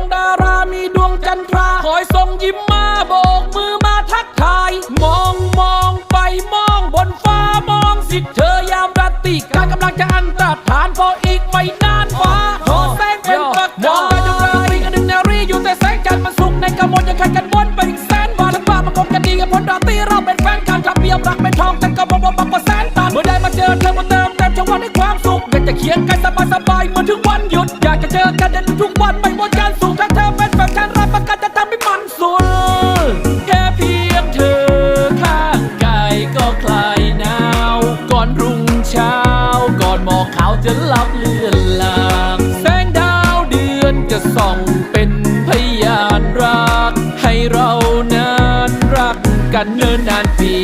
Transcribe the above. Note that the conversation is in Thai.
งดารามีดวงจันทราคอยส่งยิ้มมาโบกมือมาทักทาย มองมองไปมองบนฟ้ามองสิเธอยามราตรีการกำลังจะอันตรธานพออีกไม่นานฟ้าขอแสงเป็นประกายมองราตรีกันดึงนารีอยู่แต่แสงจันทร์มันสุกในกรมวลยังขัดกันวนไปอีกแสนบาททั้งบ้านมันคงกันดีกับพลราตรีเราเป็นแฟนกันขับเบียมรักเป็นทองแต่ก็บอกว่าบักกว่าแสนตันเมื่อได้มาเจอเธอมาเติมเต็มจังหวะในความสุขอยากจะเคียงกันสบายสบายเหมือนถึงวันหยุดอยากจะเจอกันในทุกวันไม่หมดการสุข บเลื่อนลางแสงดาวเดือนจะส่องเป็นพยานรัก ให้เรานั้นรักกันเนิ่นนานปี